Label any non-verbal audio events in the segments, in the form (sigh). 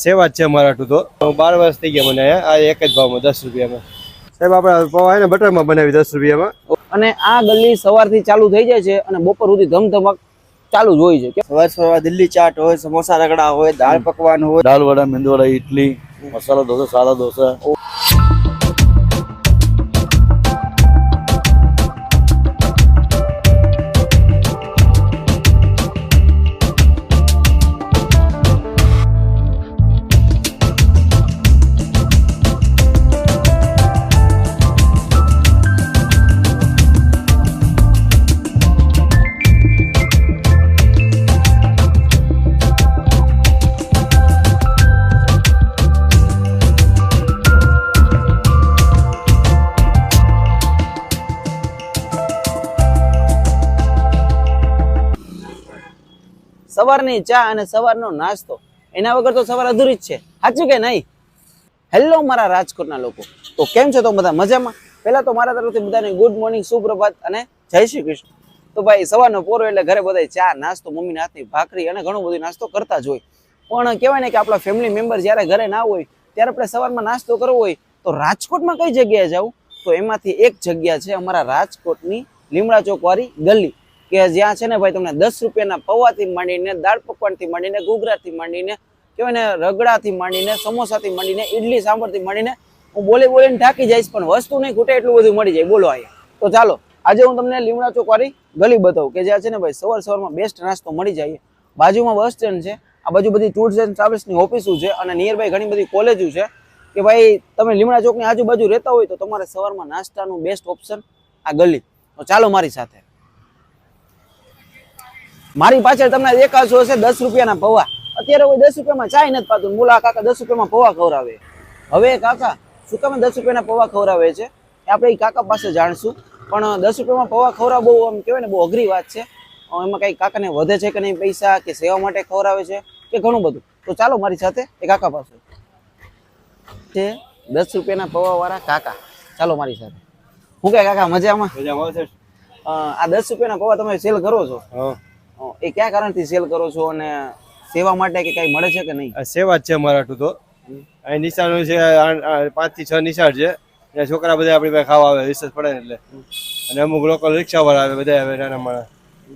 સેવા જ છે મરાઠું તો. બાર વર્ષ થઈ ગયા મને અહીંયા. આ એક જ ભાવમાં દસ રૂપિયામાં. સાહેબ આપણે પૌવા ને બટરમાં બનાવી દસ રૂપિયામાં. અને આ ગલી સવારથી ચાલુ થઈ જાય છે અને બપોર સુધી ધમધમક ચાલુ જ હોય છે. સવાર સવાર દિલ્હી ચાટ હોય સમોસા રગડા હોય દાળ પકવાન હોય. દાળ વડા મેંદુ વડા ઇડલી મસાલા ઢોસા સાદા ઢોસા. સવારની ચા અને સવારનો નાસ્તો. એના વગર તો સવાર અધૂરી જ છે. સાચું કે નહીં? હેલો મારા રાજકોટના લોકો. તો કેમ છો તો બધા? મજામાં? પહેલા તો મારા તરફથી બધાને ગુડ મોર્નિંગ સુપ્રભાત અને જય શ્રી કૃષ્ણ. તો ભાઈ, સવારનો પોરો એટલે ઘરે બધા ચા, નાસ્તો, મમ્મીના હાથની ભાખરી અને ઘણું બધું નાસ્તો કરતા જ હોય. પણ કહેવાય ને કે આપણા ફેમિલી મેમ્બર જ્યારે ઘરે ના હોય, ત્યારે આપણે સવારમાં નાસ્તો કરવો હોય, તો રાજકોટમાં કઈ જગ્યાએ જવું? તો એમાંથી એક જગ્યા છે અમારા રાજકોટની લીમડા ચોકવાળી ગલી. કે જ્યાં છે ને ભાઈ તમને દસ રૂપિયાના પૌવાથી માંડીને દાળ પકવાનથી માંડીને ઘૂઘરાથી માંડીને કહેવાય ને રગડાથી માંડીને સમોસાથી માંડીને ઇડલી સાંભરથી માંડીને હું બોલી બોલીને ઢાંકી જઈશ, પણ વસ્તુ નહીં ખૂટે એટલું બધું મળી જાય. બોલો અહીંયા. તો ચાલો, આજે હું તમને લીમડા ચોકવાળી ગલી બતાવું કે જ્યાં છે ને ભાઈ સવાર સવારમાં બેસ્ટ નાસ્તો મળી જાય. બાજુમાં બસ સ્ટેન્ડ છે, આ બાજુ બધી ટૂર્સ એન્ડ ટ્રાવેલ્સની ઓફિસો છે અને નિયર બાય ઘણી બધી કોલેજો છે કે ભાઈ તમે લીમડા ચોકની આજુબાજુ રહેતા હોય તો તમારે સવારમાં નાસ્તાનું બેસ્ટ ઓપ્શન આ ગલી. તો ચાલો મારી સાથે. મારી પાછળ તમને દેખાશો હશે દસ રૂપિયાના પૌવા. અત્યારે કોઈ દસ રૂપિયામાં ચાય નથી પાતું. બોલા કાકા દસ રૂપિયામાં પૌવા ખવડાવે. હવે કાકા શું તમે દસ રૂપિયાના પૌવા ખવડાવે છે? આપણે એ કાકા પાસે જાણશું. પણ દસ રૂપિયામાં પૌવા ખવડાવ બહુ આમ કહેવાય ને બહુ અઘરી વાત છે. એમાં કંઈ કાકાને વધે છે કે નહીં પૈસા કે સેવા માટે ખવડાવે છે કે ઘણું બધું? તો ચાલો મારી સાથે એ કાકા પાસે. છે દસ રૂપિયાના પૌવા વાળા કાકા. ચાલો મારી સાથે. હું કે કાકા મજામાં? મજામાં આ દસ રૂપિયાના પૌવા તમે સેલ કરો છો? એ કયા કારણથી સેલ કરો છો અને સેવા માટે કે કઈ મળે છે કે નહીં? સેવા જ છે મરાઠું તો. અહીં નિશાળનું છે પાંચથી છ નિશાળ છે. ત્યાં છોકરા બધા આપણી પાસે ખાવા આવે રિસર્ચ પડે એટલે. અને અમુક લોકો રિક્ષાવાળા આવે બધા આવે નાના માણસ.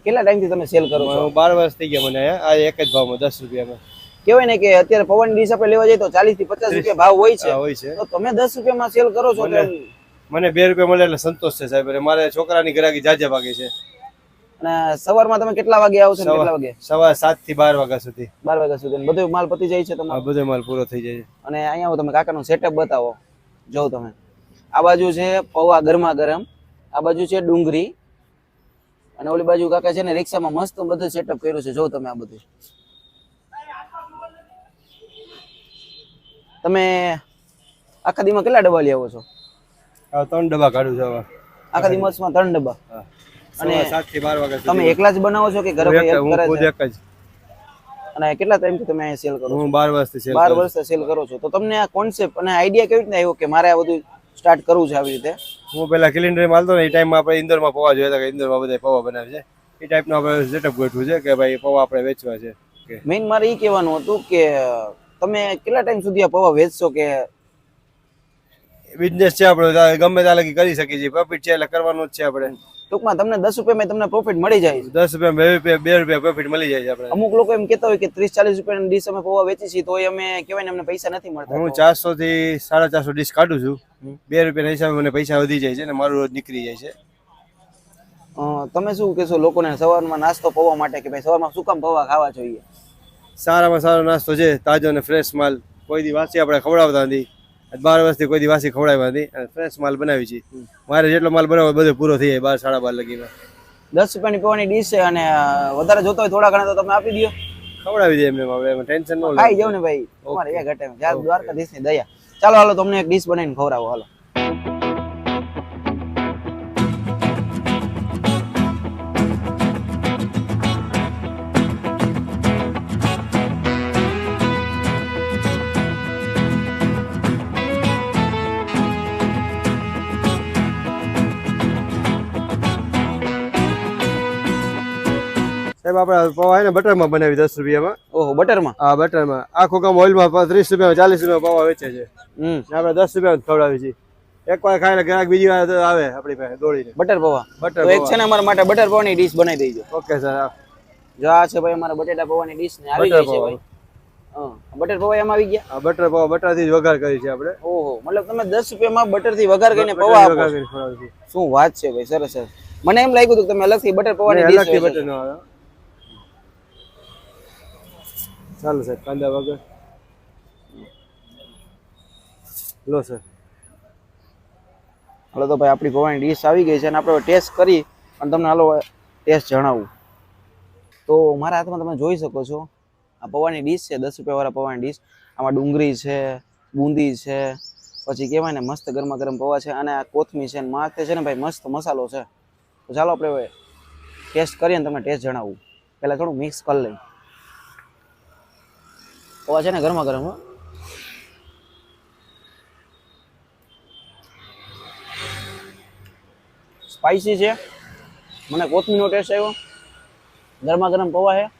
કેટલા ટાઈમથી તમે સેલ કરો છો? બાર વર્ષ થઈ ગયા મને આ એક જ ભાવમાં દસ રૂપિયામાં. કહેવાય ને કે અત્યારે પવન ડીશ આપણે લેવા જઈએ તો ચાલીસથી પચાસ રૂપિયા ભાવ હોય છે. હોય છે. તો તમે દસ રૂપિયામાં સેલ કરો છો મને- બે રૂપિયા મળે એટલે સંતોષ છે સાહેબ. અને મારે છોકરાની ગ્રાહકી જાજે ભાગે છે. સવારમાં તમે કેટલા વાગે આવો છો કેટલા વાગે? સવાર સાતથી બાર વાગ્યા સુધી. બાર વાગ્યા સુધી. બધો માલ પતી જાય છે તમારો? બધો માલ પૂરો થઈ જાય છે. અને અહીંયા આવો તમે કાકાનું સેટઅપ બતાવો. જોઉં તમે. આ બાજુ છે પૌવા ગરમા ગરમ આ બાજુ છે ડુંગરી અને ઓલી બાજુ કાકા છે ને રિક્ષામાં મસ્ત બધું સેટઅપ કર્યું છે. જો તમે આ બધું. તમે આખા દીમાં કેટલા ડબ્બા લઈ આવો છો? ત્રણ ડબ્બા કાઢું છું. આખા દિવસમાં ત્રણ ડબ્બા. હા. અને સવાર સાતથી બાર વાગ્યા તમે એકલા જ બનાવો છો કે ઘરે કોઈ હેલ્પ કરે છે? હું એક જ. અને કેટલા ટાઈમથી તમે અહીંયા સેલ કરો છો? હું બાર વર્ષથી સેલ બાર કરું વર્ષથી સેલ કરો છો. તો તમને આ કોન્સેપ્ટ અને આઈડિયા કેવી રીતે આવ્યો કે મારે આ બધું સ્ટાર્ટ કરવું છે આવી રીતે? હું પેલા કેલેન્ડર માલતો ને એ ટાઈમમાં આપણે ઇન્દોરમાં પૌવા જોયા હતા કે ઇન્દોરમાં બધા પૌવા બનાવે છે. એ ટાઈપનું આપણે સેટઅપ ગોઠવું છે કે ભાઈ પૌવા આપણે વેચવા છે. મેઇન મારે એ કહેવાનું હતું કે તમે કેટલા ટાઈમ સુધી આ પૌવા વેચશો કે બિઝનેસ છે આપણો ગમે ત્યાં લગી કરી શકીએ છીએ. પ્રોફિટ છે એટલે કરવાનું જ છે આપણે. ટૂંકમાં તમને દસ રૂપિયામાં તમને પ્રોફિટ મળી જાય છે. દસ રૂપિયા બે રૂપિયા બે રૂપિયા પ્રોફિટ મળી જાય છે આપણે. અમુક લોકો એમ કહેતા હોય કે ત્રીસ ચાલીસ રૂપિયાની ડીશ અમે પૌવા વેચી છીએ તો અમે કહેવાય ને અમને પૈસા નથી મળતા. હું ચારસો થી સાડા ચારસો ડીશ કાઢું છું. બે રૂપિયાના હિસાબે મને પૈસા વધી જાય છે ને મારું રોજ નીકળી જાય છે. તમે શું કહેશો લોકોને સવારમાં નાસ્તો પૌવા માટે કે ભાઈ સવારમાં શું કામ પૌવા ખાવા જોઈએ? સારામાં સારો નાસ્તો છે તાજો અને ફ્રેશ માલ. કોઈ દી વાંચી આપણે ખવડાવતા નથી. બાર વર્ષથી કોઈ દિવસી વાસી ખવડાવ્યા નથી. અને ફ્રેશ માલ બનાવી છે. મારે જેટલો માલ બનાવો બધો પૂરો થઈ જાય બાર સાડા બાર લગીમાં. દસ રૂપિયાની પીવાની ડીશ છે અને વધારે જોતો હોય થોડા ઘણા તો તમે આપી દો ખવડાવી દે એમને એમાં ટેન્શન ન ખાઈ લે જાવ ને ભાઈ. તમારે એ ઘટે. દ્વારકાધીશની દયા. ચાલો હાલો તમને એક ડીશ બનાવીને ખવડાવો. હાલો. આપણે પૌવા ને બટરમાં બનાવી દસ રૂપિયામાં. ઓહો બટરમાં? આ બટરમાં. આખું કામ ઓઇલમાં ત્રીસ રૂપિયા ચાલીસ રૂપિયા પૌવા વેચે છે આપણે દસ રૂપિયા ખવડાવી છીએ. એક વાર ખાઈને ગ્રાહક બીજી વાર આવે આપણી પાસે દોડીને. બટર પૌવા. બટર એક છે ને અમારા માટે બટર પૌવાની ડીશ બનાવી દેજો. ઓકે સર જો આ છે ભાઈ અમારા બટેટા પૌવાની ડીશ ને આવી બટર ગઈ છે ભાઈ. બટર પૌવા એમાં આવી ગયા? બટર પૌવા બટરથી જ વઘાર કરી છે આપણે. ઓહો મતલબ તમે દસ રૂપિયામાં બટરથી વઘાર કરીને પૌવા આપો શું વાત છે ભાઈ સરસ સરસ. મને એમ લાગ્યું હતું તમે અલગથી બટર પૌવાની ડીશ અલગથી બટર નો આવે. ચાલો સાહેબ, કાંદા વગર. લો સર હાલો તો ભાઈ, આપણી ગોવાની ડીશ આવી ગઈ છે અને આપણે ટેસ્ટ કરી અને તમને હાલો ટેસ્ટ જણાવું. તો મારા હાથમાં તમે જોઈ શકો છો, આ પૌવાની ડીશ છે, દસ રૂપિયાવાળા પૌવાની ડીશ. આમાં ડુંગળી છે, બુંદી છે, પછી કહેવાય ને મસ્ત ગરમા ગરમ પૌવા છે અને આ કોથમી છે અને માથે છે ને ભાઈ મસ્ત મસાલો છે. તો ચાલો આપણે ટેસ્ટ કરીએ ને તમને ટેસ્ટ જણાવું. પહેલાં થોડું મિક્સ કરી લઈએ. પૌવા છે ને ગરમા ગરમ. સ્પાઇસી છે. મને કોથમીનો ટેસ્ટ આવ્યો. ગરમા ગરમ પૌવા છે.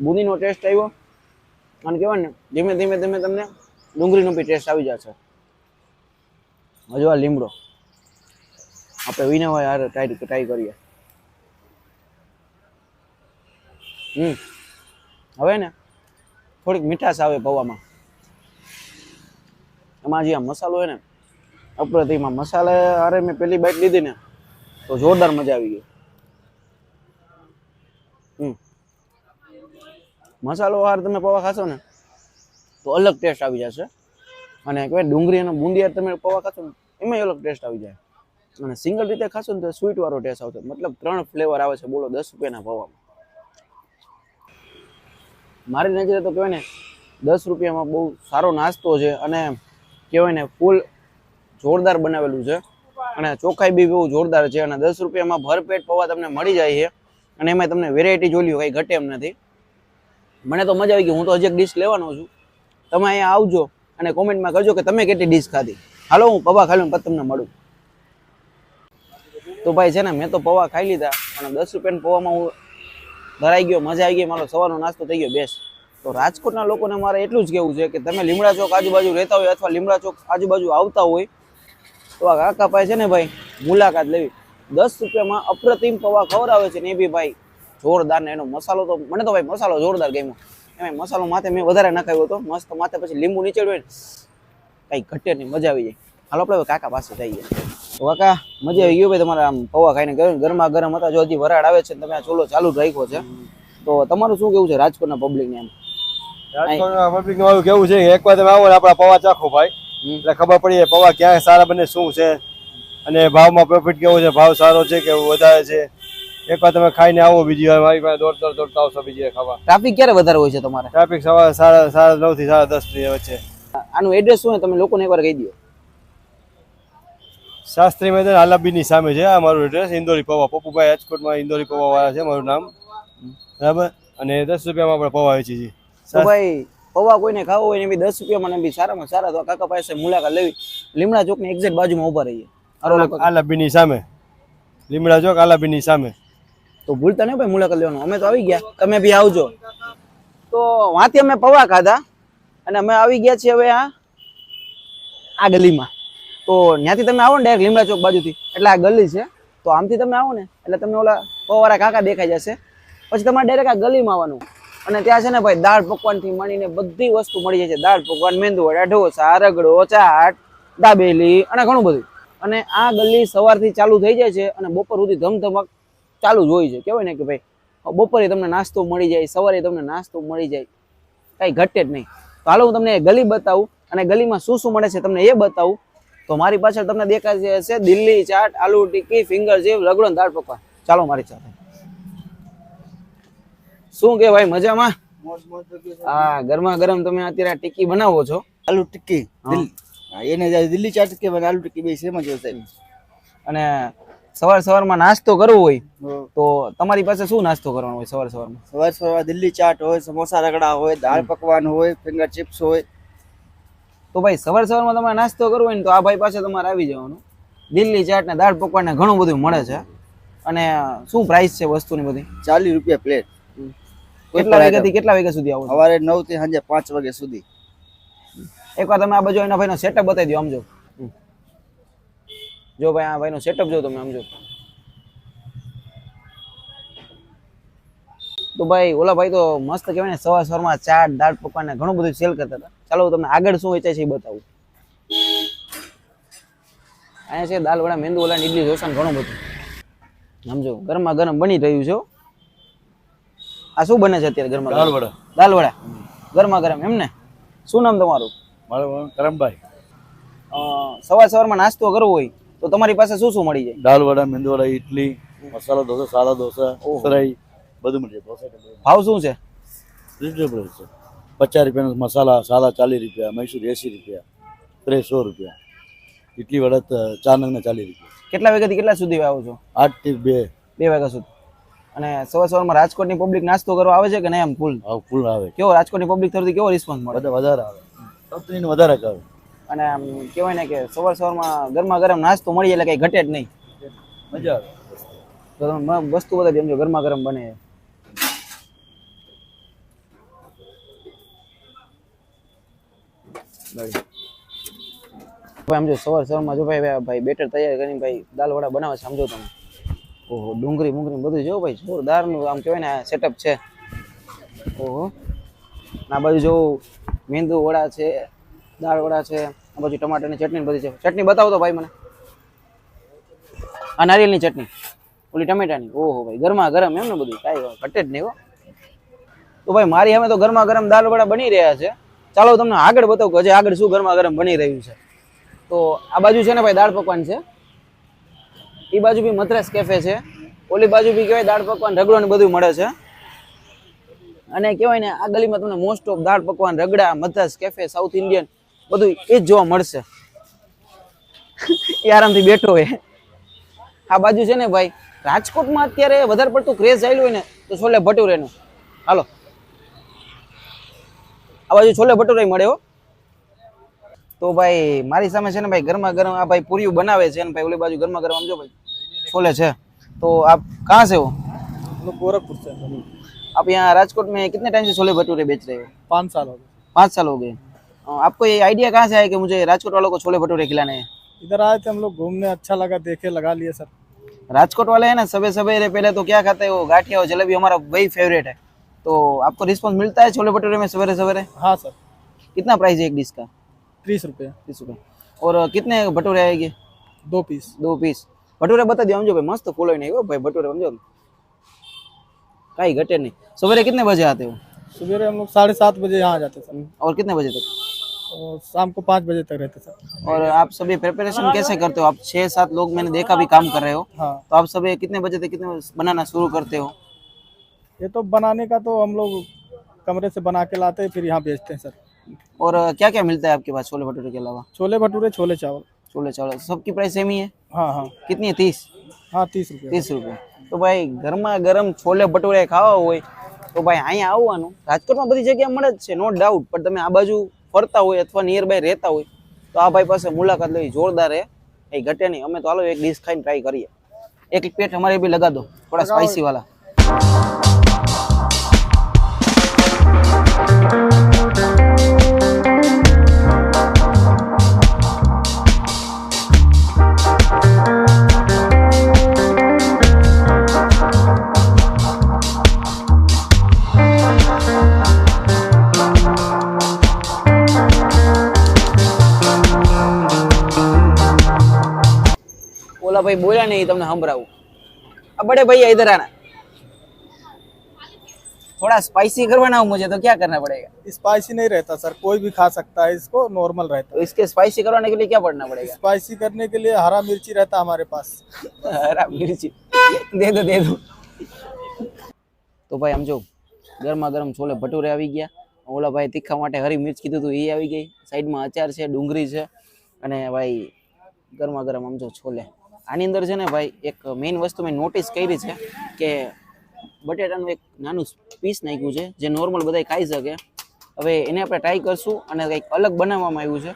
બુંદીનો ટેસ્ટ આવ્યો. અને કહેવાય ને, ધીમે ધીમે ધીમે તમને ડુંગળીનો બી ટેસ્ટ આવી જશે. હજુ આ લીમડો. આપણે વિના હોય યાર ટ્રાય ટ્રાય કરીએ. હમ. હવે ને થોડીક મીઠાશ આવે પૌવામાં એમાં જે આ મસાલો હોય ને અપ્રતિમ મસાલે અરે મેં પેલી બાઈટ લીધી ને, તો જોરદાર મજા આવી ગઈ. હમ. મસાલો હાર તમે પૌવા ખાશો ને, તો અલગ ટેસ્ટ આવી જશે. અને કહેવાય ડુંગળી અને બુંદી તમે પૌવા ખાશો ને એમાં અલગ ટેસ્ટ આવી જાય. અને સિંગલ રીતે ખાશો ને, તો સ્વીટ વાળો ટેસ્ટ આવશે. મતલબ ત્રણ ફ્લેવર આવે છે, બોલો, દસ રૂપિયાના પૌવામાં. મારી નજરે તો કહેવાય ને, દસ રૂપિયામાં બહુ સારો નાસ્તો છે અને કહેવાય ને ફૂલ જોરદાર બનાવેલું છે. અને ચોખાઈ બી બહુ જોરદાર છે અને દસ રૂપિયામાં ભરપેટ પૌવા તમને મળી જાય છે અને એમાં તમને વેરાયટી જોઈ કઈ ઘટે એમ નથી. મને તો મજા આવી ગઈ, હું તો હજી એક ડીશ લેવાનો છું. તમે અહીંયા આવજો અને કોમેન્ટમાં કરજો કે તમે કેટલી ડીશ ખાધી. હાલો, હું પૌવા ખાઈ લઉં પછી તમને મળું. તો ભાઈ છે ને, મેં તો પૌવા ખાઈ લીધા અને દસ રૂપિયાના પૌવામાં હું ધરાઈ ગયો, મજા આવી ગઈ, મારો સવારનો નાસ્તો થઈ ગયો બેસ્ટ તો રાજકોટના લોકોને મારે એટલું જ કહેવું છે કે તમે લીમડા ચોક આજુબાજુ રહેતા હોય અથવા લીમડા ચોક આજુબાજુ આવતા હોય, તો આ કાકા પાસે છે ને ભાઈ, મુલાકાત લેવી. દસ રૂપિયામાં અપ્રતિમ પૌવા ખવડાવે છે ને એ બી ભાઈ, જોરદાર ને એનો મસાલો તો, મને તો ભાઈ મસાલો જોરદાર ગમ્યો. એમાં મસાલો માથે મેં વધારે નાખાયો હતો, મસ્ત માથે પછી લીંબુ નીચેડ્યું કંઈ ઘટે નહીં, મજા આવી જાય. હાલો, આપણે કાકા પાસે જઈએ. તો કાકા મજા આવી ગયું ભાઈ તમારા આમ પૌવા ખાઈને ગરમ ગરમા ગરમ હતા જો હજી વરાળ આવે છે તમે આ ચોલો ચાલુ જ રાખ્યો છે. તો તમારું શું કેવું છે રાજકોટના પબ્લિકને એમ? રાજકોટના પબ્લિકનું આવું કેવું છે એક એકવાર તમે આવો ને આપણા પૌવા ચાખો ભાઈ. એટલે ખબર પડી જાય પૌવા ક્યાં સારા બને શું છે? અને ભાવમાં પ્રોફિટ કેવો છે? ભાવ સારો છે કે વધારે છે? એકવાર તમે ખાઈને આવો બીજી વાર મારી પાસે દોડતા દોડતા આવશો બીજી વાર ખાવા. ટ્રાફિક ક્યારે વધારે હોય છે તમારે? ટ્રાફિક સવારે સાડા સાડા નવથી સાડા દસની વચ્ચે. આનું એડ્રેસ શું તમે લોકોને એકવાર કહી દો શાસ્ત્રી મેદાન આલાબીની સામે છે. આ મારું એડ્રેસ ઇન્દોરી પૌવા. પપ્પુભાઈ રાજકોટમાં ઇન્દોરી પૌવા વાળા છે મારું નામ. બરાબર? અને દસ રૂપિયામાં આપણે પૌવા વેચી છીએ. તો ભાઈ પૌવા કોઈને ખાવો હોય ને બી દસ રૂપિયામાં બી સારામાં સારા. તો કાકા પાસે મુલાકાત લેવી. લીમડા ચોકની એક્ઝેક્ટ બાજુમાં ઊભા રહીએ. આલાબીની સામે. લીમડા ચોક આલાબીની સામે. તો ભૂલતા નહીં ભાઈ મુલાકાત લેવાનું. અમે તો આવી ગયા. તમે બી આવજો. તો વાંથી અમે પૌવા ખાધા. અને અમે આવી ગયા છીએ હવે આ આ ગલીમાં. તો ત્યાંથી તમે આવો ને ડાયરેક્ટ લીમડા ચોક બાજુથી. એટલે આ ગલી છે. તો આમથી તમે આવો ને, એટલે તમને ઓલા પવારા કાકા દેખાઈ જશે. પછી તમારે ડાયરેક્ટ આ ગલીમાં આવવાનું. અને ત્યાં છે ને ભાઈ દાળ પકવાનથી મળીને બધી વસ્તુ મળી જાય છે. દાળ પકવાન મેંદુવડા ઢોસા, રગડો, ચાટ, દાબેલી અને ઘણું બધું. અને આ ગલી સવારથી ચાલુ થઈ જાય છે અને બપોર સુધી ધમધમક ચાલુ જ હોય છે. કહેવાય ને કે ભાઈ, બપોરે તમને નાસ્તો મળી જાય, સવારે તમને નાસ્તો મળી જાય. કાંઈ ઘટે જ નહીં. તો હાલો હું તમને ગલી બતાવું અને ગલીમાં શું શું મળે છે તમને એ બતાવું. તો મારી પાછળ તમને દેખાય છે દિલ્હી ચાટ આલુ ટિક્કી ફિંગર જેવ રગડો દાળ પકવાન. ચાલો મારી સાથે. શું કે ભાઈ મજામાં? હા ગરમા ગરમ તમે અત્યારે ટીકી બનાવો છો. આલુ ટીકી દિલ્હી. એને દિલ્હી ચાટ કે આલુ ટીકી બે સેમ જ હોય અને સવાર સવારમાં નાસ્તો કરવો હોય તો તમારી પાસે શું નાસ્તો કરવાનો હોય સવાર સવારમાં? સવાર સવાર દિલ્હી ચાટ હોય સમોસા રગડા હોય દાળ પકવાન હોય ફિંગર ચિપ્સ હોય તો ભાઈ સવાર સવારમાં તમારે નાસ્તો કરવો હોય ને તો આ ભાઈ પાસે તમારે આવી જવાનું. દિલ્હી ચાટ ને દાળ પકવાન ને ઘણું બધું મળે છે. અને શું પ્રાઇસ છે વસ્તુની બધી? ચાલીસ રૂપિયા પ્લેટ કેટલા વાગ્યાથી કેટલા વાગ્યા સુધી આવો સવારે નવથી સાંજે પાંચ વાગ્યા સુધી. એકવાર તમે આ બાજુ એના ભાઈનો સેટઅપ બતાવી દો આમ જો ભાઈ આ ભાઈનો સેટઅપ જો તમે આમ જો તો ભાઈ ઓલા ભાઈ તો મસ્ત કહેવાય ને સવાર સવારમાં ચાટ દાળ પકવાન ને ઘણું બધું સેલ કરતા હતા. ચાલો હું તમને આગળ શું વેચાય છે એ બતાવું. અહીંયા છે દાલ વડા મેંદુ ને ઇડલી ઢોસા ઘણું બધું. સમજો ગરમા ગરમ બની રહ્યું છે આ શું બને છે અત્યારે ગરમા દાળ વડા દાલ વડા ગરમા ગરમ એમ ને? શું નામ તમારું? મારું કરમભાઈ. સવાર સવારમાં નાસ્તો કરવો હોય તો તમારી પાસે શું શું મળી જાય? દાળ વડા મેંદુ વડા ઇડલી મસાલા ઢોસા સાદા ઢોસા ફ્રાઈ બધું મળી જાય. ભાવ શું છે? રિઝનેબલ છે. પચાસ રૂપિયાનો મસાલા સાદા ચાલીસ રૂપિયા મૈસૂર એંસી રૂપિયા ત્રેસો રૂપિયા. ઇડલી વડા તો ચાર ચાલીસ રૂપિયા. કેટલા વાગ્યાથી કેટલા સુધી આવો છો? આઠથી બે. બે વાગ્યા સુધી. અને સવાર સવારમાં રાજકોટની પબ્લિક નાસ્તો કરવા આવે છે કે નહીં આમ ફૂલ ફૂલ આવે. કેવો રાજકોટની પબ્લિક તરફથી કેવો રિસ્પોન્સ મળે? વધારે આવે. કંપનીને વધારે આવે અને આમ કહેવાય ને કે સવાર સવારમાં ગરમા ગરમ નાસ્તો મળી એટલે કંઈ ઘટે જ નહીં. મજા આવે. વસ્તુ બધા સમજો ગરમા ગરમ બને. ભાઈ આમ જો સવાર સવારમાં જો ભાઈ ભાઈ બેટર તૈયાર કરીને ભાઈ દાલ વડા બનાવે છે સમજો તમે. ઓહો, ડુંગળી મુંગળી બધું જો ભાઈ જોરદારનું આમ કહેવાય ને સેટઅપ છે. ઓહો. આ બાજુ જો મેંદુ વડા છે, દાળ વડા છે, આ બાજુ ટમાટરની ચટણી બધી છે. ચટણી બતાવો તો ભાઈ મને. આ નારિયેળની ચટણી, ઓલી ટમેટાની. ઓહો ભાઈ, ગરમા ગરમ એમ ને બધું. કાંઈ ઘટે જ નહીં હો. તો ભાઈ મારી હવે તો ગરમા ગરમ દાળ વડા બની રહ્યા છે. ચાલો તમને આગળ બતાવું કે હજી આગળ શું ગરમા ગરમ બની રહ્યું છે. તો આ બાજુ છે ને ભાઈ દાળ પકવાન છે. એ બાજુ બી મદ્રાસ કેફે છે. ઓલી બાજુ બી કહેવાય દાળ પકવાન, રગડો ને બધું મળે છે. અને કહેવાય ને આ ગલીમાં તમને most of dal pakwan, ragda, Madras cafe south Indian બધું એ જ જોવા મળશે. એ આરામથી બેઠો હોય. આ બાજુ છે ને ભાઈ રાજકોટમાં અત્યારે વધારે પડતું ક્રેઝ ચાલ્યું હોય ને તો છોલે ભટુરેનું. હાલો. આ બાજુ છોલે ભટુરે મળે હો તો ભાઈ મારી સામે છે ને ભાઈ ગરમા ગરમ આ ભાઈ પૂરીઓ બનાવે છે ને ભાઈ ઓલી બાજુ ગરમા ગરમ સમજો ભાઈ છોલે છે તો આપ कहाँ से हो लोग गोरखपुर से आप यहाँ राजकोट में कितने टाइम से छोले भटूरे बेच रहे हो पाँच साल हो गए पाँच साल हो गए अ, आपको ये आइडिया कहाँ से आया कि मुझे राजकोट वालों को छोले भटूरे खिलाने हैं इधर आए थे हम लोग घूमने अच्छा लगा देखे लगा लिए सर राजकोट वाले हैं ना सवेरे सवेरे पहले तो क्या खाते हैं वो गाठिया और जलेबी हमारा वही फेवरेट है तो आपको रिस्पॉन्स मिलता है छोले भटूरे में सवेरे सवेरे? हाँ सर। कितना प्राइस है एक डिश का? तीस रुपये तीस रुपये और कितने भटूरे आएँगे? दो पीस। दो पीस। भटूरे बता दियो समझो भाई मस्त फूलो नहीं हो भाई भटूरे समझो। कहीं घटे नहीं। सवेरे कितने बजे आते हो? सवेरे हम लोग साढ़े सात बजे यहाँ आ जाते सर। और कितने बजे तक? और शाम को पाँच बजे तक रहते सर। और आप सभी प्रिपरेशन कैसे करते हो? आप छः सात लोग मैंने देखा भी काम कर रहे हो। हाँ। तो आप सभी कितने बजे तक कितने बनाना शुरू करते हो? ये तो बनाने का तो हम लोग कमरे से बना के लाते हैं फिर यहाँ बेचते हैं सर और क्या क्या मिलता है आपके पास छोले भटूरे के अलावा छोले भटूरे छोले चावल छोले चावल सबकी प्राइस सेम ही है हाँ हाँ कितनी है तीस हाँ तीस रुपये ત્રીસ રૂપિયા તો ભાઈ ગરમા ગરમ છોલે ભટુરે ખાવા હોય તો ભાઈ અહીંયા આવવાનું રાજકોટમાં બધી જગ્યાએ મળે જ છે નો ડાઉટ પણ તમે આ બાજુ ફરતા હોય અથવા નિયર બાય રહેતા હોય તો આ ભાઈ પાસે મુલાકાત લેવી જોરદાર હે એ ઘટે નહીં અમે તો હાલો એક ડીશ ખાઈને ટ્રાય કરીએ એક પેટ हमारे भी लगा दो थोड़ा स्पाइसी वाला ઓલા ભાઈ બોલ્યા નહીં તમને સંભળાવું अब बड़े भैया इधर आना थोड़ा स्पाइसी करवाना हो मुझे तो क्या करना पड़ेगा स्पाइसी नहीं रहता सर कोई भी खा सकता है इसको नॉर्मल रहता तो इसके स्पाइसी करवाने के लिए क्या पड़ना है पड़ेगा स्पाइसी करने के लिए हरा मिर्ची रहता है हमारे पास हरा मिर्ची दे दो दे दो તો ભાઈ આમ જો ગરમા ગરમ છોલે ભટુરે આવી ગયા ઓલા ભાઈ તીખા માટે હરી મિર્ચ કીધું હતું એ આવી ગઈ સાઈડમાં અચાર છે ડુંગળી છે અને ભાઈ ગરમા ગરમ આમ જો છોલે આની અંદર છે ને ભાઈ, એક મેઇન વસ્તુ મેં નોટિસ કરી છે કે બટેટાનું એક નાનું પીસ નાખ્યું છે, જે નોર્મલ બધા ખાઈ શકે. હવે એને આપણે ટ્રાય કરશું અને કંઈક અલગ બનાવવામાં આવ્યું છે.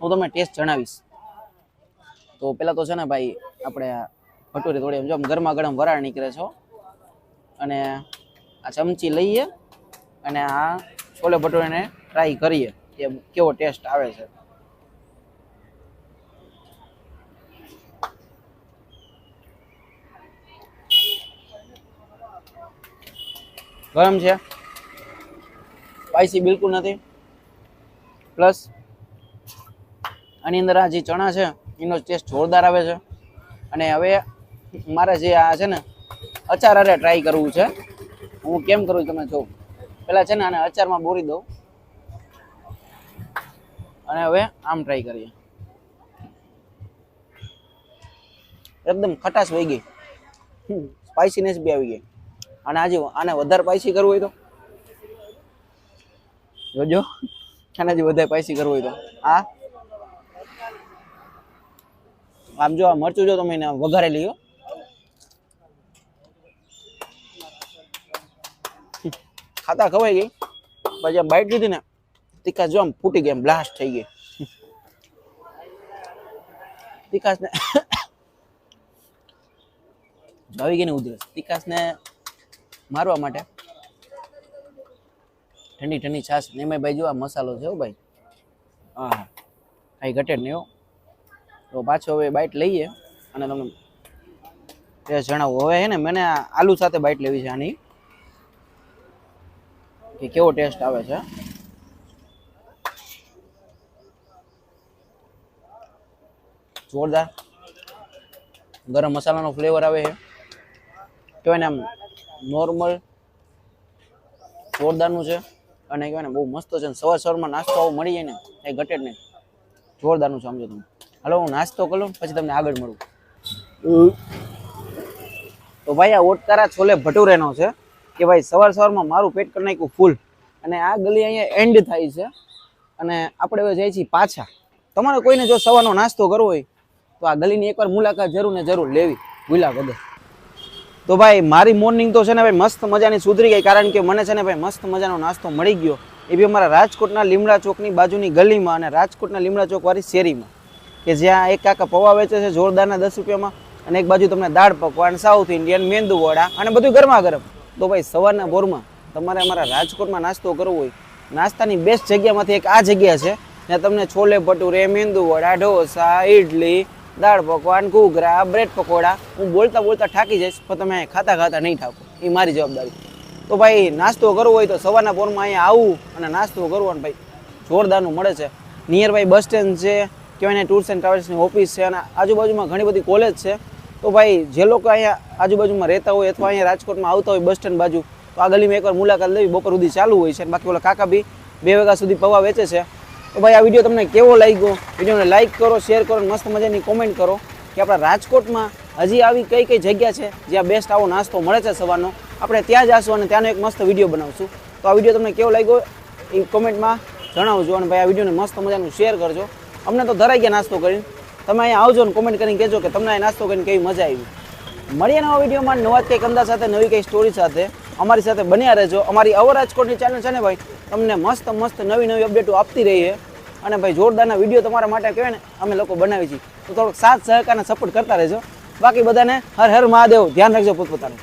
હું તમને ટેસ્ટ જણાવીશ. તો પહેલાં તો છે ને ભાઈ, આપણે ભટુરે થોડી એમ જો આમ ગરમા ગરમ વરાળ નીકળે છો અને આ ચમચી લઈએ અને આ છોલે ભટુરેને ટ્રાય કરીએ, કે કેવો ટેસ્ટ આવે છે. ગરમ છે. સ્પાઈસી બિલકુલ નથી. પ્લસ, આની અંદર આ જે ચણા છે, એનો ટેસ્ટ જોરદાર આવે છે. અને હવે મારે જે આ છે ને, અચાર અરે ટ્રાય કરવું છે. હું કેમ કરું તમે જો. પેલા છે ને આને અચારમાં બોરી દઉં. અને હવે આમ ટ્રાય કરીએ. એકદમ ખટાશ વહી ગઈ. સ્પાઇસીનેસ બી આવી ગઈ. અને આજે આને વધારે પાયસી કરવું હોય તો? જોજો. જે વધારે પાયસી કરવું હોય તો? આ આમ જો આ મરચું જો તમે વઘારે લ્યો ખાતા ખવાઈ ગઈ. પછી આમ બાઈટ લીધી ને, તીખાશ જો આમ ફૂટી ગઈ બ્લાસ્ટ થઈ ગઈ. તીખાસ ને (coughs) આવી ગઈ ને ઉધરસ. તીખાસ ને મારવા માટે. ઠંડી ઠંડી છાશ ને એમાં ભાઈ જો આ મસાલો છે હો ભાઈ. હા કાંઈ ઘટે જ નહીં હો. તો પાછો હવે બાઇટ લઈએ અને તમને ટેસ્ટ જણાવું. હવે હે ને મને આલુ સાથે બાઇટ લેવી છે આની. કે કેવો ટેસ્ટ આવે છે? જોરદાર. ગરમ મસાલાનો ફ્લેવર આવે છે. કહેવાય ને આમ નોર્મલ જોરદારનું છે. અને કહેવાય ને બહુ મસ્ત છે. સવાર સવારમાં નાસ્તો આવો મળી જાય ને, એ ઘટે જ નહીં. જોરદારનું સમજો તમે. હાલો, હું નાસ્તો કરું પછી તમને આગળ મળું. તો ભાઈ, આ ઓટકારા છોલે ભટુરેનો છે કે ભાઈ, સવાર સવારમાં મારું પેટ કરી નાખ્યું ફૂલ. અને આ ગલી અહીંયા એન્ડ થાય છે. અને આપણે હવે જઈએ છીએ પાછા. તમારે કોઈને જો સવારનો નાસ્તો કરવો હોય, તો આ ગલીની એકવાર મુલાકાત જરૂર ને જરૂર લેવી. ભૂલા વગર. તો ભાઈ, મારી મોર્નિંગ તો છે ને ભાઈ મસ્ત મજાની સુધરી ગઈ, કારણ કે મને છે ને ભાઈ મસ્ત મજાનો નાસ્તો મળી ગયો. એ બી અમારા રાજકોટના લીમડા ચોકની બાજુની ગલીમાં અને રાજકોટના લીમડા ચોકવાળી શેરીમાં. કે જ્યાં એક કાકા પૌવા વેચે છે જોરદારના દસ રૂપિયામાં અને એક બાજુ તમને દાળ પકવાન સાઉથ ઇન્ડિયન મેંદુ વડા અને બધું ગરમા ગરમ. તો ભાઈ, સવારના ભોરમાં તમારે અમારા રાજકોટમાં નાસ્તો કરવો હોય, નાસ્તાની બેસ્ટ જગ્યામાંથી એક આ જગ્યા છે, જ્યાં તમને છોલે ભટુરે, મેંદુ વડા, ઢોસા ઇડલી દાળ પકવાન, ઘૂઘરા બ્રેડ પકોડા, હું બોલતા બોલતા ઠાકી જઈશ, પણ તમે ખાતા ખાતા નહીં ઠાકો એ મારી જવાબદારી. તો ભાઈ, નાસ્તો કરવો હોય તો સવારના પોરમાં અહીંયા આવું અને નાસ્તો કરવો અને ભાઈ જોરદારનું મળે છે. નિયર બાય બસ સ્ટેન્ડ છે, કહેવાય ટૂર્સ એન્ડ ટ્રાવેલ્સની ઓફિસ છે અને આજુબાજુમાં ઘણી બધી કોલેજ છે. તો ભાઈ, જે લોકો અહીંયા આજુબાજુમાં રહેતા હોય અથવા અહીંયા રાજકોટમાં આવતા હોય બસ સ્ટેન્ડ બાજુ, તો આ ગલીમાં એકવાર મુલાકાત લેવી બપોર સુધી ચાલુ હોય છે બાકી ઓલા કાકા બી બે વાગ્યા સુધી પૌવા વેચે છે. તો ભાઈ આ વીડિયો તમને કેવો લાગ્યો? વિડીયોને લાઈક કરો શેર કરો, અને મસ્ત મજાની કોમેન્ટ કરો કે આપણા રાજકોટમાં હજી આવી કઈ કઈ જગ્યા છે જ્યાં બેસ્ટ આવો નાસ્તો મળે છે સવારનો? આપણે ત્યાં જશું અને ત્યાંનો એક મસ્ત વીડિયો બનાવશું. તો આ વીડિયો તમને કેવો લાગ્યો? એ કોમેન્ટમાં જણાવજો અને ભાઈ આ વિડીયોને મસ્ત મજાનું શેર કરજો. અમને તો ધરાઈ ગયા નાસ્તો કરીને. તમે અહીંયા આવજો ને કોમેન્ટ કરીને કહેજો કે તમને નાસ્તો કરીને કેવી મજા આવી. મળીએ નવા વિડીયોમાં. નવા કંઈક અંદાજ સાથે, નવી કંઈ સ્ટોરી સાથે. અમારી સાથે બન્યા રહેજો. અમારી અવર રાજકોટની ચેનલ છે ને ભાઈ? તમને મસ્ત મસ્ત નવી નવી અપડેટો આપતી રહીએ. અને ભાઈ જોરદારના વીડિયો તમારા માટે કહેવાય ને, અમે લોકો બનાવી છીએ. તો થોડોક સાથ સહકાર અને સપોર્ટ કરતા રહેજો. બાકી બધાને હર હર મહાદેવ. ધ્યાન રાખજો પોતપોતાનું.